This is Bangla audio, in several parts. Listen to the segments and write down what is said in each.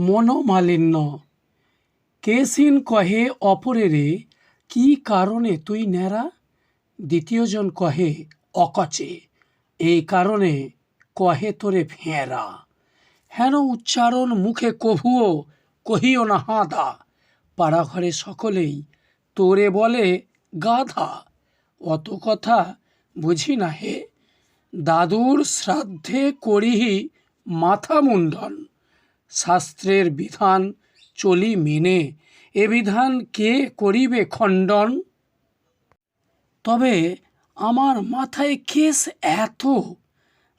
মনোমালিন্য। কেসিন কহে, অপরেরে, কি কারণে তুই ন্যাড়া? দ্বিতীয়জন কহে, অকচে। এই কারণে কহে তোরে ফেঁড়া। হেন উচ্চারণ মুখে কভুও, কহিও না হাঁদা। পাড়া ঘরে সকলেই তোরে বলে, গাধা। অত কথা বুঝি না হে। দাদুর শ্রাদ্ধে করিহি মাথা মুন্ডন শাস্ত্রের বিধান চলি মেনে। এ বিধান কে করিবে খণ্ডন? তবে আমার মাথায় কেস এত,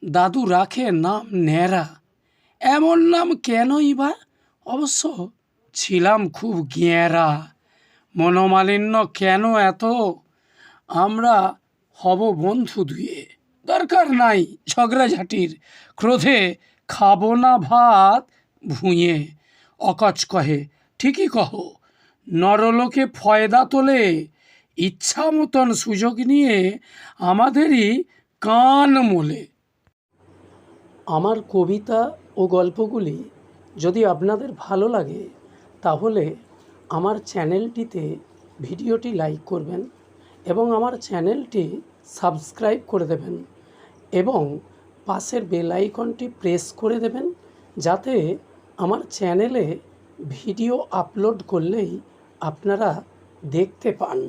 দাদু রাখে নাম ন্যাড়া। এমন নাম কেনই বা? অবশ্য ছিলাম খুব গেঁরা মনোমালিন্য কেন এত? আমরা হব বন্ধু দুয়ে। দরকার নাই ঝগড়াঝাটির, ক্রোধে খাব না ভাত। ভুঁয়ে অকচ কহে, ঠিকই কহ, নরলোকে ফয়দা তোলে ইচ্ছা মতন সুযোগ নিয়ে আমাদেরই কান মোলে। আমার কবিতা ও গল্পগুলি যদি আপনাদের ভালো লাগে, তাহলে আমার চ্যানেলটিতে ভিডিওটি লাইক করবেন এবং আমার চ্যানেলটি সাবস্ক্রাইব করে দেবেন এবং পাশের বেল আইকনটি প্রেস করে দেবেন যাতে আমার চ্যানেলে ভিডিও আপলোড করলেই আপনারা দেখতে পান।